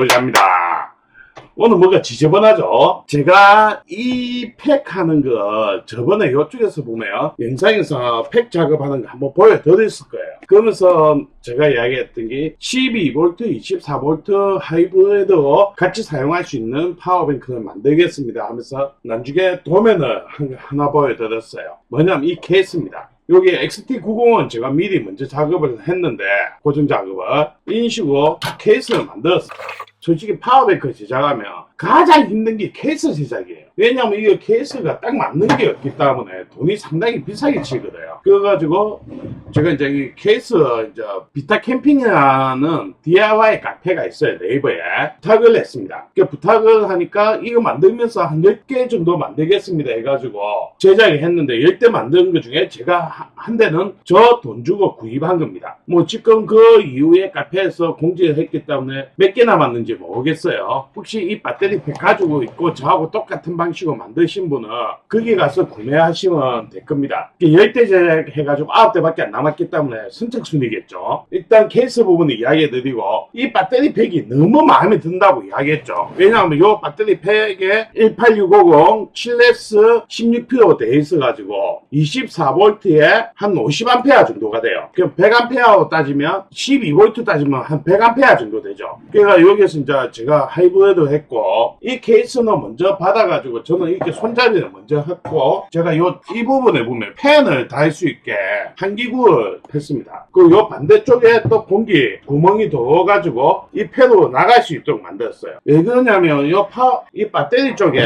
놀랍니다. 오늘 뭔가 지저분하죠? 제가 이 팩 하는 거 저번에 이쪽에서 보면 영상에서 팩 작업하는 거 한번 보여드렸을 거예요. 그러면서 제가 이야기했던 게 12V, 24V 하이브리드 같이 사용할 수 있는 파워뱅크를 만들겠습니다 하면서 나중에 도면을 한- 하나 보여드렸어요. 뭐냐면 이 케이스입니다. 여기 XT90은 제가 미리 먼저 작업을 했는데 고정 작업을 이런 식으로 케이스를 만들었어요. 솔직히 파워뱅크 제작하면 가장 힘든 게 케이스 제작이에요. 왜냐하면 이게 케이스가 딱 맞는 게 없기 때문에 돈이 상당히 비싸게 치거든요. 그래가지고 제가 이제 이 케이스 이제 비타 캠핑이라는 DIY 카페가 있어요 네이버에 부탁을 했습니다. 그 부탁을 하니까 이거 만들면서 한 10개 정도 만들겠습니다 해가지고 제작을 했는데 10대 만드는 것 중에 제가 하- 한 대는 저 돈 주고 구입한 겁니다. 뭐 지금 그 이후에 카페에서 공지를 했기 때문에 몇 개 남았는지 모르겠어요. 혹시 이 배터리 팩 가지고 있고 저하고 똑같은 방식으로 만드신 분은 거기 가서 구매하시면 될 겁니다. 10대 제작해가지고 9대밖에 안 남았기 때문에 선착순이겠죠. 일단 케이스 부분을 이야기해드리고 이 배터리 팩이 너무 마음에 든다고 이야기했죠. 왜냐하면 이 배터리 팩에 18650 7S 16PO 돼 있어가지고 24V에 한 50A 정도가 돼요. 그럼 100A로 따지면 12V 따지면 한 100A 정도 되죠. 그러니까 여기서 이제 제가 하이브리드 했고 이 케이스는 먼저 받아가지고 저는 이렇게 손잡이를 먼저 했고 제가 요 이 부분에 보면 팬을 달 수 있게 한기구를 했습니다. 그리고 요 반대쪽에 또 공기 구멍이 넣어가지고 이 팬으로 나갈 수 있도록 만들었어요. 왜 그러냐면 요 파, 이 배터리 쪽에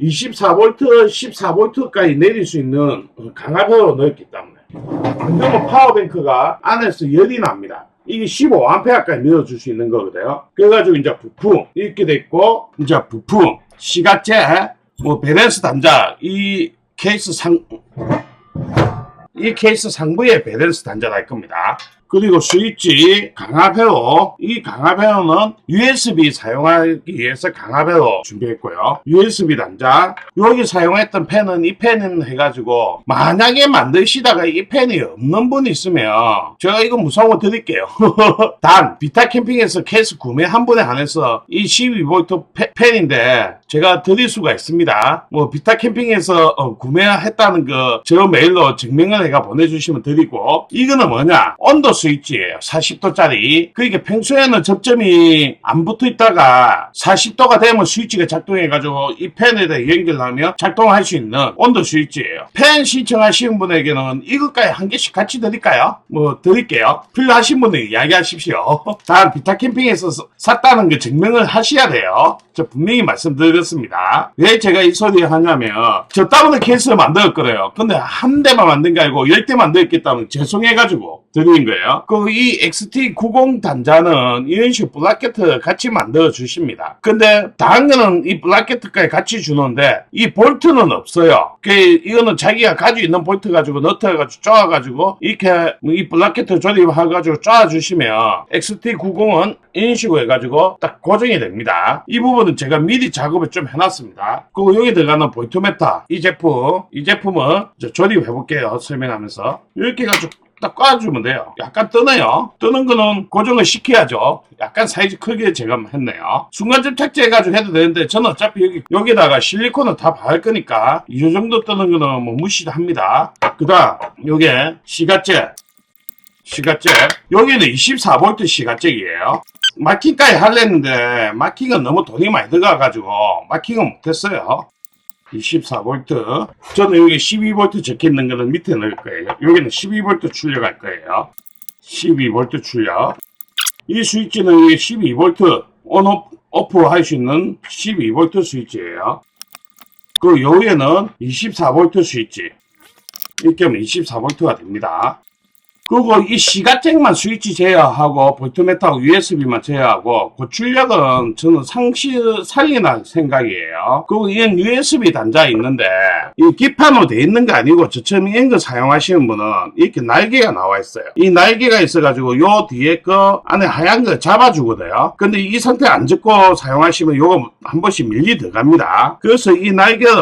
24V, 14V까지 내릴 수 있는 강압으로 넣었기 때문에 뭐 파워뱅크가 안에서 열이 납니다. 이게 15A까지 밀어줄 수 있는 거거든요. 그래가지고 이제 부품 이렇게 됐고 이제 부품 시각제 뭐 밸런스 단자 이 케이스 상 이 케이스 상부에 밸런스 단자가 할 겁니다. 그리고 스위치 강압회로 이 강압회로는 USB 사용하기 위해서 강압회로 준비했고요. USB 단자 여기 사용했던 펜은 이 펜은 해가지고 만약에 만드시다가 이 펜이 없는 분 있으면 제가 이거 무상으로 드릴게요. 단 비타 캠핑에서 케이스 구매 한 분에 한해서 이 12V 페- 펜인데 제가 드릴 수가 있습니다. 뭐 비타 캠핑에서 어, 구매했다는 거저 메일로 증명을 해가 보내주시면 드리고 이거는 뭐냐 온도 스위치예요. 40도짜리. 그러니까 평소에는 접점이 안 붙어 있다가 40도가 되면 스위치가 작동해가지고 이 팬에다 연결하면 작동할 수 있는 온도 스위치예요. 팬 신청하시는 분에게는 이것까지 한 개씩 같이 드릴까요? 뭐 드릴게요. 필요하신 분은 이야기하십시오. 다 비타 캠핑에서 사- 샀다는 거 증명을 하셔야 돼요. 저 분명히 말씀드렸습니다. 왜 제가 이 소리 하냐면 저 다운로드 케이스를 만들었거든요. 근데 한 대만 만든 게 아니고 열 대 만들었기 때문에 죄송해가지고 드린 거예요. 그 이 XT90 단자는 이런 식으로 블라켓을 같이 만들어 주십니다. 근데 다른 거는 이 블라켓까지 같이 주는데 이 볼트는 없어요. 그 이거는 자기가 가지고 있는 볼트 가지고 너트 해가지고 쪼아 가지고 이렇게 이 블라켓을 조립해 가지고 쪼아 주시면 XT90은 이런 식으로 해 가지고 딱 고정이 됩니다. 이 부분은 제가 미리 작업을 좀 해놨습니다. 그리고 여기 들어가는 볼트메타 이 제품 이 제품은 저 조립해 볼게요 설명하면서 이렇게 해가지고 딱 꽈주면 돼요. 약간 뜨네요. 뜨는 거는 고정을 시켜야죠. 약간 사이즈 크게 제가 했네요. 순간 접 착지해가지고 해도 되는데 저는 어차피 여기, 여기다가 실리콘을 다 바를 거니까 이 정도 뜨는 거는 뭐 무시합니다. 그 다음 요게 시가제 시가제 여기는 24V 시가잭이에요. 마킹까지 하려는데 마킹은 너무 돈이 많이 들어가가지고 마킹은 못했어요. 24V 저는 여기 12V 적혀 있는 거는 밑에 넣을 거예요. 여기는 12V 출력할 거예요. 12V 출력 이 스위치는 여기 12V 온 오프, 할수 있는 12V 스위치예요. 그 요에는 24V 스위치 이렇게 하면 24V가 됩니다. 그리고 이 시가잭만 스위치 제어하고 볼트메타하고 USB만 제어하고 그 출력은 저는 상시 살리나 생각이에요. 그리고 이건 USB 단자 있는데 이 기판으로 돼 있는 게 아니고 저처럼 이런 거 사용하시는 분은 이렇게 날개가 나와 있어요. 이 날개가 있어가지고 요 뒤에 거 안에 하얀 거 잡아주거든요. 근데 이 상태 안 잡고 사용하시면 요거 한 번씩 밀리 들어갑니다. 그래서 이 날개를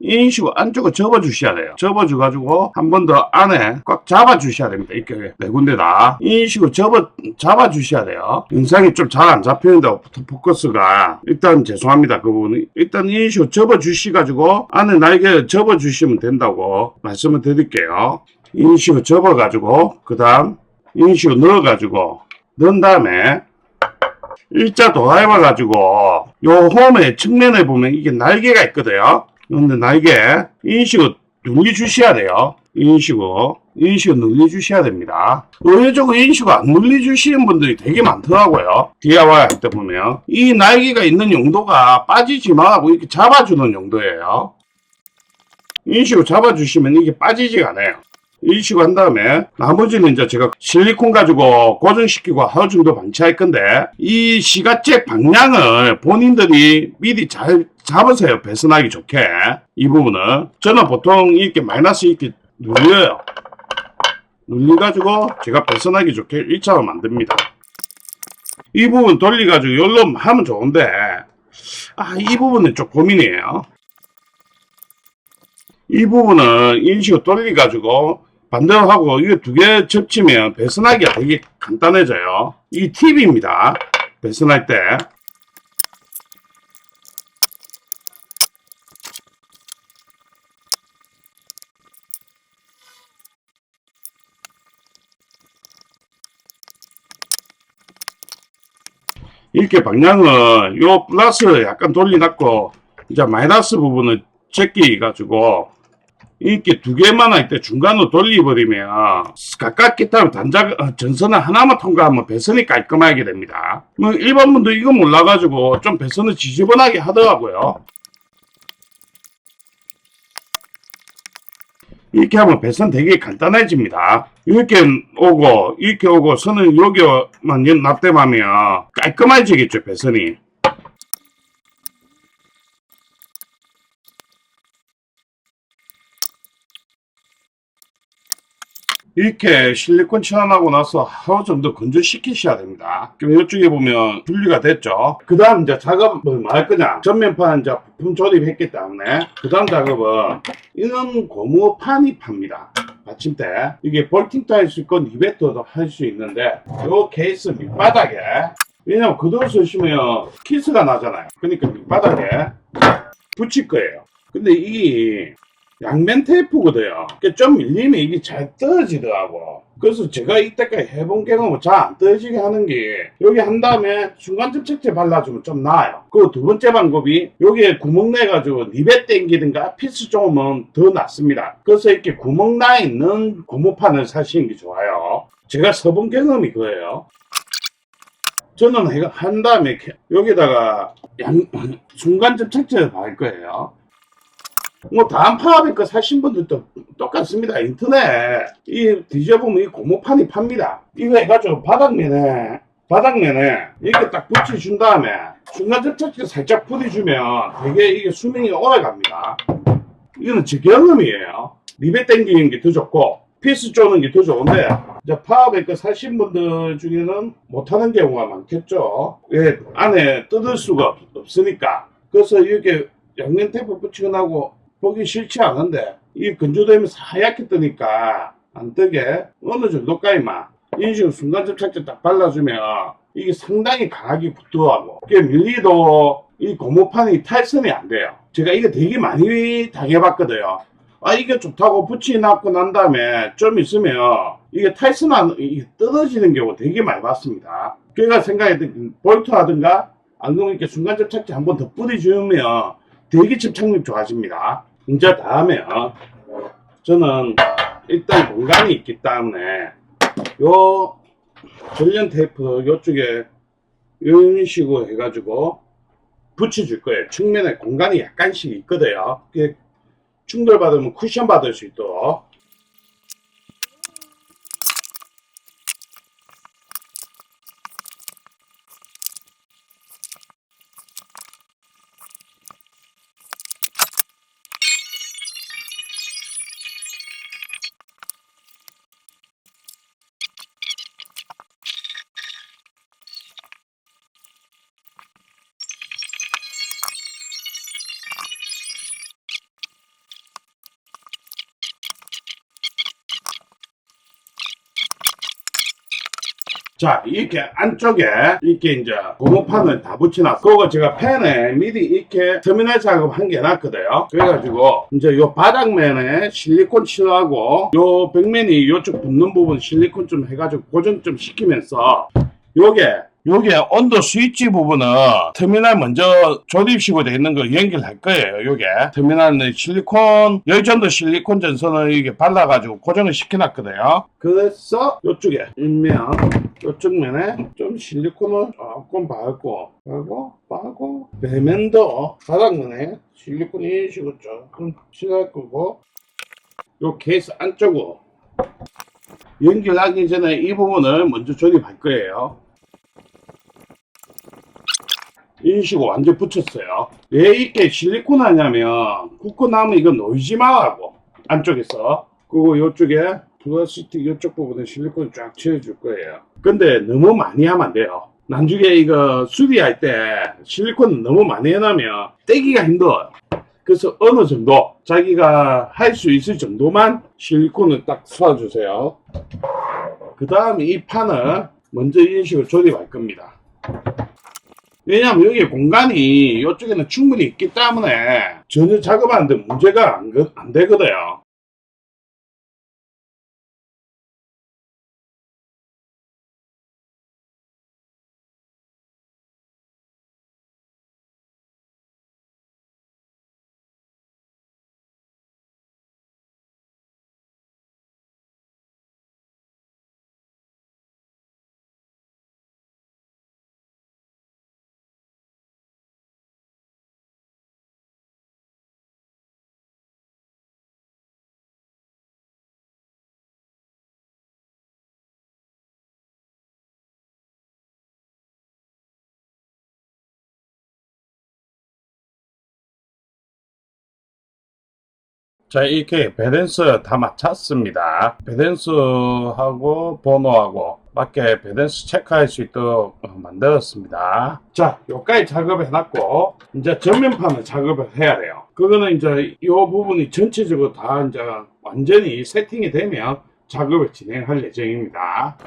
이런 식으로 안쪽으로 접어주셔야 돼요. 접어줘가지고 한 번 더 안에 꽉 잡아주셔야 됩니다. 이렇게 네 군데 다 이런 식으로 접어 잡아 주셔야 돼요. 영상이 좀 잘 안 잡히는데 포커스가 일단 죄송합니다 그 부분은 일단 이런 식으로 접어 주시가지고 안에 날개 접어 주시면 된다고 말씀을 드릴게요. 이런 식으로 접어 가지고 그 다음 이런 식으로 넣어 가지고 넣은 다음에 일자 도화해봐 가지고 요 홈의 측면에 보면 이게 날개가 있거든요. 근데 날개 이런 식으로 눌리 주셔야 돼요. 이런 식으로 이런 식으로 눌리 주셔야 됩니다. 의외적으로 식으로 안 눌리 주시는 분들이 되게 많더라고요. DIY 할 때 보면 이 날개가 있는 용도가 빠지지 말고 이렇게 잡아주는 용도예요. 식으로 잡아주시면 이게 빠지지가 않아요. 식으로 한 다음에 나머지는 이제 제가 실리콘 가지고 고정시키고 하루 정도 방치할 건데 이 시가잭 방향을 본인들이 미리 잘 잡으세요 배선하기 좋게 이 부분은 저는 보통 이렇게 마이너스 이렇게 눌려요 눌려가지고 제가 배선하기 좋게 1차로 만듭니다 이 부분 돌려가지고 열로 하면 좋은데 아 이 부분은 좀 고민이에요 이 부분은 인식을 돌려가지고 반대로 하고 이거 두개 접치면 배선하기가 되게 간단해져요. 이 팁입니다. 배선할 때. 이렇게 방향을 요 플러스 약간 돌려놨고 이제 마이너스 부분을 제끼 가지고 이렇게 두 개만 할 때 중간으로 돌려버리면 가깝게 타면 단자 어, 전선을 하나만 통과하면 배선이 깔끔하게 됩니다. 뭐 일반 분도 이거 몰라가지고 좀 배선을 지저분하게 하더라고요. 이렇게 하면 배선 되게 간단해집니다. 이렇게 오고 이렇게 오고 선을 여기만 납땜하면 깔끔해지겠죠 배선이. 이렇게 실리콘 칠하고 나서 하루 정도 건조시키셔야 됩니다. 그럼 이쪽에 보면 분리가 됐죠. 그 다음 이제 작업은 뭐할 거냐. 전면판 이제 부품 조립했기 때문에 그 다음 작업은 이런 고무 판이 팝니다. 받침대. 이게 볼팅도 할 수 있고 리베터도 할 수 있는데 이 케이스 밑바닥에 왜냐면 그대로 쓰시면 키스가 나잖아요. 그러니까 밑바닥에 붙일 거예요. 근데 이 양면 테이프거든요. 그좀 밀리면 이게 잘 떨어지더라고. 그래서 제가 이때까지 해본 경험은 잘 안 떨어지게 하는 게 여기 한 다음에 중간 접착제 발라주면 좀 나아요. 그두 번째 방법이 여기에 구멍 내가지고 리벳 땡기든가 피스 조금은 더 낫습니다. 그래서 이렇게 구멍 나 있는 고무판을 사시는 게 좋아요. 제가 써본 경험이 그거예요. 저는 한 다음에 여기다가 양, 중간 접착제를 바를 거예요. 뭐 다음 파워뱅크 사신 분들도 똑같습니다. 인터넷 이 뒤져보면 이 고무판이 팝니다. 이거 해가지고 바닥면에 바닥면에 이렇게 딱 붙여준 다음에 중간 접착제 살짝 뿌려주면 되게 이게 수명이 오래 갑니다. 이거는 제 경험이에요. 리베 땡기는 게 더 좋고 피스 쪼는 게 더 좋은데 이제 파워뱅크 사신 분들 중에는 못하는 경우가 많겠죠. 왜 안에 뜯을 수가 없- 없으니까. 그래서 이렇게 양면 테이프 붙이고 나고 보기 싫지 않은데 이 건조되면서 하얗게 뜨니까 안 뜨게 어느 정도까지만 식으로 순간 접착제 딱 발라주면 이게 상당히 강하게 붙더라고 이게 밀리도 이 고무판이 탈선이 안 돼요. 제가 이거 되게 많이 당해봤거든요. 아 이게 좋다고 붙여놨고 난 다음에 좀 있으면 이게 이게 떨어지는 경우 되게 많이 봤습니다. 그러니까 생각했던 볼트 하든가 안 그러면 이렇게 순간 접착제 한 번 더 뿌려주면 되게 집착력 좋아집니다. 이제 다음에 요. 저는 일단 공간이 있기 때문에 요 전련 테이프 요쪽에 이런 식으로 해가지고 붙여줄 거예요. 측면에 공간이 약간씩 있거든요. 충돌 받으면 쿠션 받을 수 있도록. 자, 이렇게 안쪽에 이렇게 이제 고무판을 다 붙여놨어. 그거 제가 펜에 미리 이렇게 터미널 작업 한개 해놨거든요. 그래가지고 이제 요 바닥면에 실리콘 칠하고 요 벽면이 요쪽 붙는 부분 실리콘 좀 해가지고 고정 좀 시키면서 요게 요게 온도 스위치 부분은 터미널 먼저 조립식으로 되어 있는 거 연결할 거예요. 요게 터미널은 실리콘 열전도 실리콘 전선을 이게 발라가지고 고정을 시켜놨거든요. 그래서 요쪽에 일면 요쪽 면에 좀 실리콘을 조금 밟고 밟고 밟고 배면도 바닥면에 실리콘 이런 식으로 조금 칠할 거고 요 케이스 안쪽으로 연결하기 전에 이 부분을 먼저 조립할 거예요. 식으로 완전 붙였어요. 왜 이렇게 실리콘 하냐면 굳고 나면 이거 놓이지 말라고 안쪽에서 그리고 이쪽에 플라스틱 이쪽 부분에 실리콘 쫙 채워줄 거예요. 근데 너무 많이 하면 안 돼요. 나중에 이거 수리할 때 실리콘 너무 많이 해놓으면 떼기가 힘들어요. 그래서 어느 정도 자기가 할 수 있을 정도만 실리콘을 딱 쏴주세요. 그 다음에 이 판을 먼저 식으로 조립할 겁니다. 왜냐면 여기 공간이 이쪽에는 충분히 있기 때문에 전혀 작업하는데 문제가 안, 거- 안 되거든요. 자 이렇게 밸런스 다 맞췄습니다. 밸런스하고 번호하고 맞게 밸런스 체크할 수 있도록 어, 만들었습니다. 자 여기까지 작업해 놨고 이제 전면판을 작업을 해야 돼요. 그거는 이제 이 부분이 전체적으로 다 이제 완전히 세팅이 되면 작업을 진행할 예정입니다.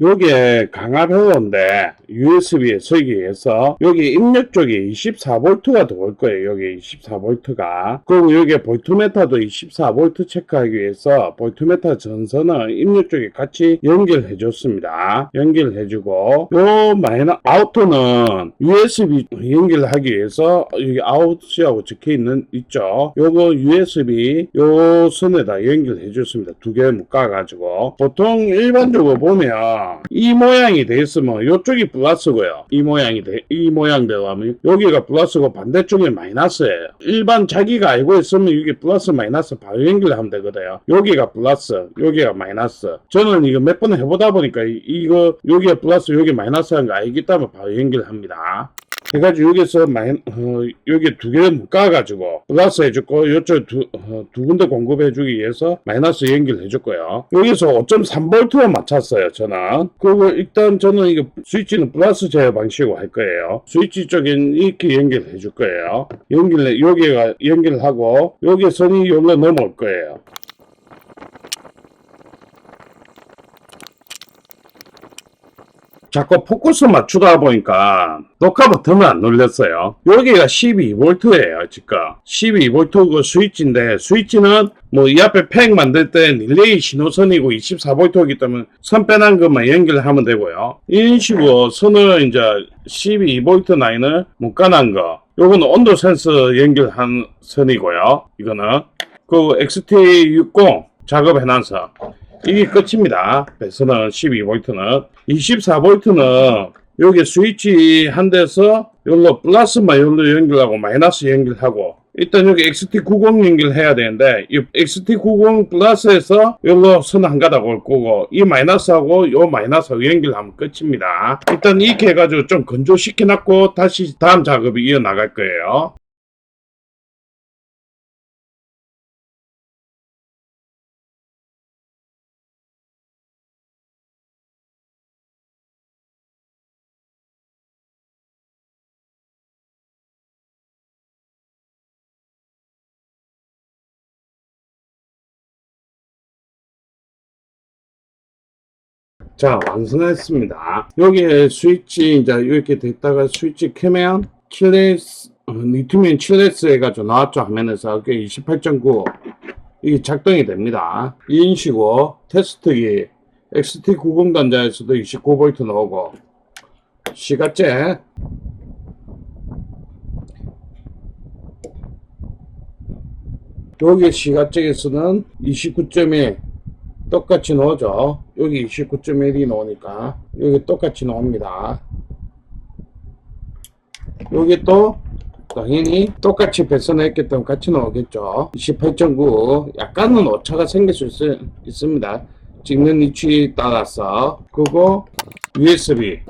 요게 강압회로인데 USB에 위해서 여기 입력 쪽에 24V가 들어올 거예요. 여기 24V가 그리고 여기 볼트메타도 24V 체크하기 위해서 볼트메타 전선을 입력 쪽에 같이 연결해 줬습니다. 연결해 주고 요 마이너 아우터는 USB 연결하기 위해서 여기 아웃이라고 적혀 있는 있죠. 요거 USB 요 선에다 연결해 줬습니다. 두 개 묶어 가지고 보통 일반적으로 보면 이 모양이 돼 있으면 요쪽이 플러스고요. 이 모양이 돼, 이 모양대로 하면 여기가 플러스고 반대쪽이 마이너스예요. 일반 자기가 알고 있으면 이게 플러스 마이너스 바로 연결하면 되거든요. 여기가 플러스, 여기가 마이너스. 저는 이거 몇 번 해보다 보니까 이- 이거 여기가 플러스, 여기 마이너스한 거 알기 때문에 바로 연결합니다. 해가지고 여기서 마이, 어, 여기 두 개를 묶어가지고 플러스 해줬고 이쪽 두, 어, 두 군데 공급해주기 위해서 마이너스 연결해줬고요. 여기서 5.3V로 맞췄어요. 저는 그리고 일단 저는 이거 스위치는 플러스 제어 방식으로 할 거예요. 스위치 쪽엔 이렇게 연결해줄 거예요. 연결 여기가 연결하고 여기 선이 여기로 넘어올 거예요. 자꾸 포커스 맞추다 보니까 녹화 버튼을 안 눌렸어요. 여기가 12V예요, 지금. 12V 스위치인데, 스위치는 뭐 이 앞에 팩 만들 때 릴레이 신호선이고 24V이기 때문에 선 빼난 것만 연결하면 되고요. 이런 식으로 선을 이제 12V 라인을 묶어놓은 거. 요거는 온도 센서 연결한 선이고요. 이거는. 그 XT60 작업해놔서 이게 끝입니다. 배선은 12V는 24V는 여기 스위치 한 대에서 여기로 플러스만 여기로 연결하고 마이너스 연결하고 일단 여기 XT90 연결해야 되는데 이 XT90 플러스에서 여기로 선 한 가닥 올 거고 이 마이너스하고 요 마이너스하고 연결하면 끝입니다. 일단 이렇게 해가지고 좀 건조시켜 놨고 다시 다음 작업이 이어나갈 거예요. 자, 완성했습니다. 여기에 스위치, 이제 이렇게 됐다가 스위치 켜면, 킬레스, 어, 리튬이온 칠레스 해가지고 나왔죠, 화면에서. 그게 28.9. 이게 작동이 됩니다. 이인 식으로 테스트기 XT90 단자에서도 29V 나오고, 시가째, 여기 시가책에서는 29.1 똑같이 넣어줘. 여기 29.1이 나오니까 여기 똑같이 나옵니다. 여기 또 당연히 똑같이 배선했기 때문에 같이 나오겠죠. 28.9 약간은 오차가 생길 수 있, 있습니다. 찍는 위치 따라서 그리고 USB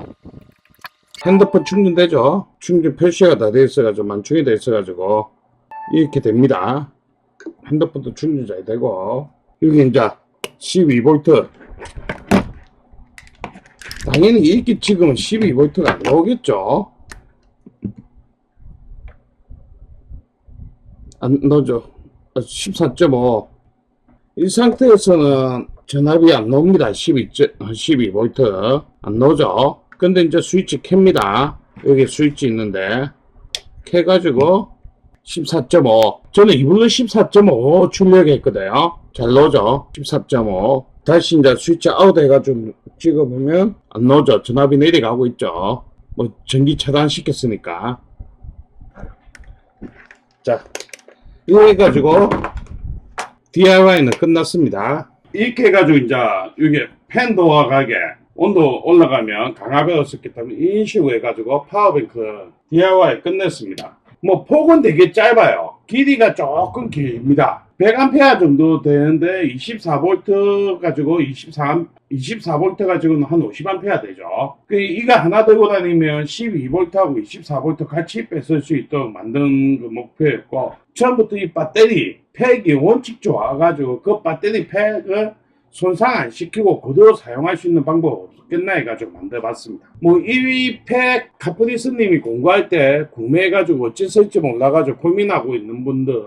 핸드폰 충전되죠. 충전 표시가 다돼 있어 가지고 만충이 돼 있어 가지고 이렇게 됩니다. 핸드폰도 충전 잘 되고 여기 이제 12V 당연히 이렇게 찍으면 12V가 안 나오겠죠? 안 나오죠. 14.5 이 상태에서는 전압이 안 나옵니다. 12, 12V 안 나오죠. 근데 이제 스위치 켭니다. 여기 스위치 있는데 켜가지고 14.5. 저는 이불로 14.5 출력했거든요. 잘 넣어줘. 14.5. 다시 이제 스위치 아웃 해가지고 찍어보면 안 넣어져. 전압이 내려가고 있죠. 뭐 전기 차단시켰으니까. 자, 이거 해가지고 DIY는 끝났습니다. 이렇게 해가지고 이제 이게 팬 도어가게 온도 올라가면 강압이 없었기 때문에 이런 식으로 해가지고 파워뱅크 DIY 끝냈습니다. 뭐 폭은 되게 짧아요. 길이가 조금 길입니다. 100A 정도 되는데 24V 가지고 24 24V 가지고는 한 50A 되죠. 그 이거 하나 들고 다니면 12V하고 24V 같이 뺏을 수 있도록 만든 그 목표였고 처음부터 이 배터리 팩이 원칙 좋아가지고 그 배터리 팩을 손상 안 시키고 그대로 사용할 수 있는 방법 없겠나 해가지고 만들어봤습니다. 뭐 1위 팩 카프리스님이 공부할 때 구매해가지고 어찌 쓸지 몰라가지고 고민하고 있는 분들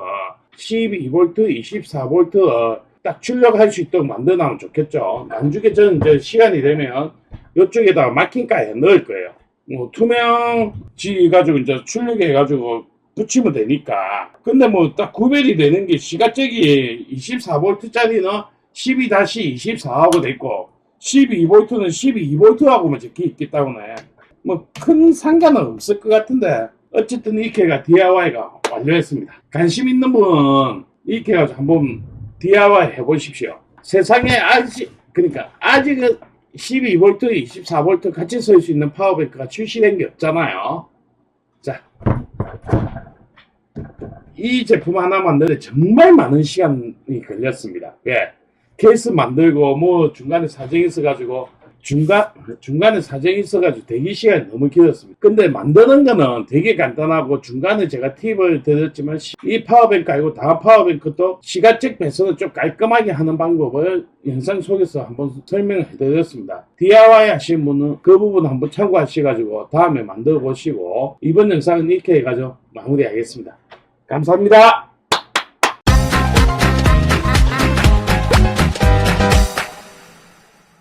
12V, 24V 딱 출력할 수 있도록 만들어놓으면 좋겠죠. 나중에 저는 이제 시간이 되면 이쪽에다가 마킹까지 넣을 거예요. 뭐 투명지 가지고 이제 출력해가지고 붙이면 되니까. 근데 뭐 딱 구별이 되는 게 시가적이 24V짜리는 12-24하고 돼 있고 12V는 12V하고만 적혀 있기 때문에 뭐 큰 상관은 없을 것 같은데 어쨌든 이케가 DIY가 완료했습니다. 관심 있는 분은 이렇게 해가지고 한번 DIY 해보십시오. 세상에 아직 그러니까 아직은 12V, 24V 같이 쓸 수 있는 파워뱅크가 출시된 게 없잖아요. 자, 이 제품 하나 만드는데 정말 많은 시간이 걸렸습니다. 예. 케이스 만들고 뭐 중간에 사정이 있어가지고 중간 중간에 사정이 있어가지고 대기 시간이 너무 길었습니다. 근데 만드는 거는 되게 간단하고 중간에 제가 팁을 드렸지만 시- 이 파워뱅크 아니고 다음 파워뱅크도 시가적 배선을 좀 깔끔하게 하는 방법을 영상 속에서 한번 설명을 해드렸습니다. DIY 하신 분은 그 부분 한번 참고하셔가지고 다음에 만들어 보시고 이번 영상은 이렇게 해가지고 마무리하겠습니다. 감사합니다.